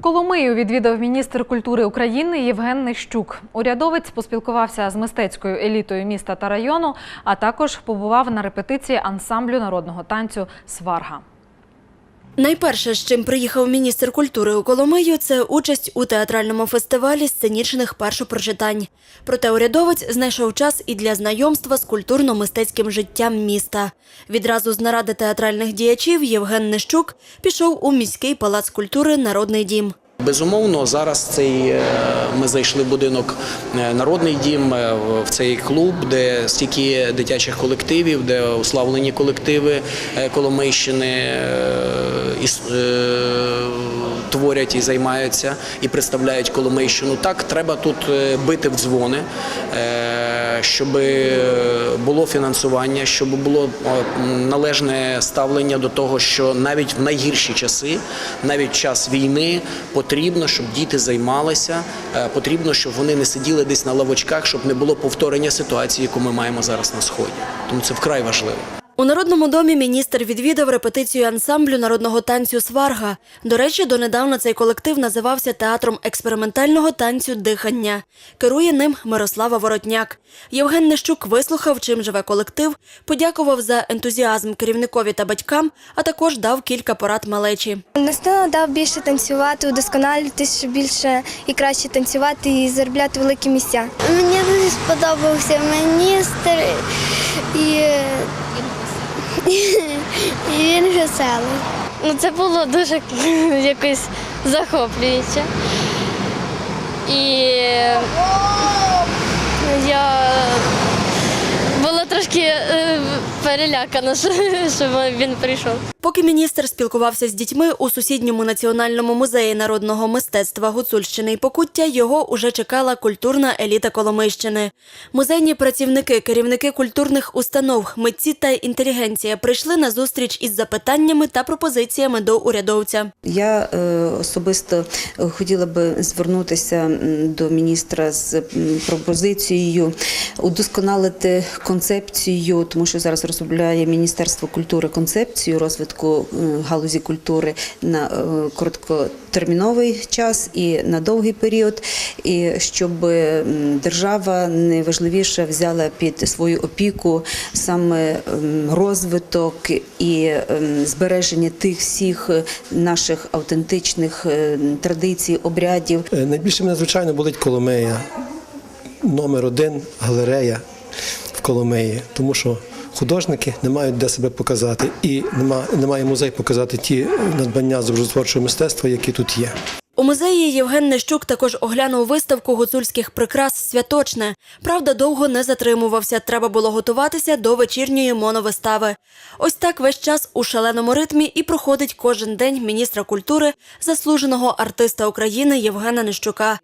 Коломию відвідав міністр культури України Євген Нищук. Урядовець поспілкувався з мистецькою елітою міста та району, а також побував на репетиції ансамблю народного танцю Сварга. Найперше, з чим приїхав міністр культури у Коломию, це участь у театральному фестивалі сценічних першопрочитань. Проте урядовець знайшов час і для знайомства з культурно-мистецьким життям міста. Відразу з наради театральних діячів Євген Нещук пішов у міський палац культури Народний дім. Безумовно, зараз цей е, ми зайшли в будинок е, Народний дім е, в цей клуб, де стільки дитячих колективів, де уславлені колективи Коломийщини творять і займаються і представляють Коломийщину. Так, треба тут е, бити в дзвони, е, щоб було фінансування, щоб було е, належне ставлення до того, що навіть в найгірші часи, навіть час війни, потрібно, щоб діти займалися, потрібно, щоб вони не сиділи десь на лавочках, щоб не було повторення ситуації, яку ми маємо зараз на сході. Тому це вкрай важливо. У Народному домі міністр відвідав репетицію ансамблю народного танцю Сварга. До речі, донедавна цей колектив називався театром експериментального танцю дихання. Керує ним Мирослава Воротняк. Євген Нещук вислухав, чим живе колектив, подякував за ентузіазм керівникові та батькам, а також дав кілька порад малечі. Настільки дав більше танцювати, удосконалюватися, щоб більше і краще танцювати і заробляти великі місця. Мені дуже сподобався міністр і, і він веселий. Ну, це було дуже якось захоплююче. І я була трошки перелякана, що що він прийшов. Поки міністр спілкувався з дітьми у сусідньому національному музеї народного мистецтва Гуцульщини і Покуття, його уже чекала культурна еліта Коломийщини. Музейні працівники, керівники культурних установ, митці та інтелігенція прийшли на зустріч із запитаннями та пропозиціями до урядовця. Я е, особисто хотіла би звернутися до міністра з пропозицією удосконалити концепцію, тому що зараз розробляє Міністерство культури концепцію розвитку е, галузі культури на е, короткотерміновий час і на довгий період, і щоб держава найважливіше взяла під свою опіку саме розвиток і збереження тих всіх наших автентичних е, традицій, обрядів. Найбільше мене, звичайно, болить Коломея. Номер один галерея в Коломеї, тому що художники не мають де себе показати, і нема, немає музей показати ті надбання з образотворчого мистецтва, які тут є. У музеї Євген Нещук також оглянув виставку гуцульських прикрас Святочне. Правда, довго не затримувався. Треба було готуватися до вечірньої моновистави. Ось так весь час у шаленому ритмі і проходить кожен день міністра культури, заслуженого артиста України Євгена Нещука.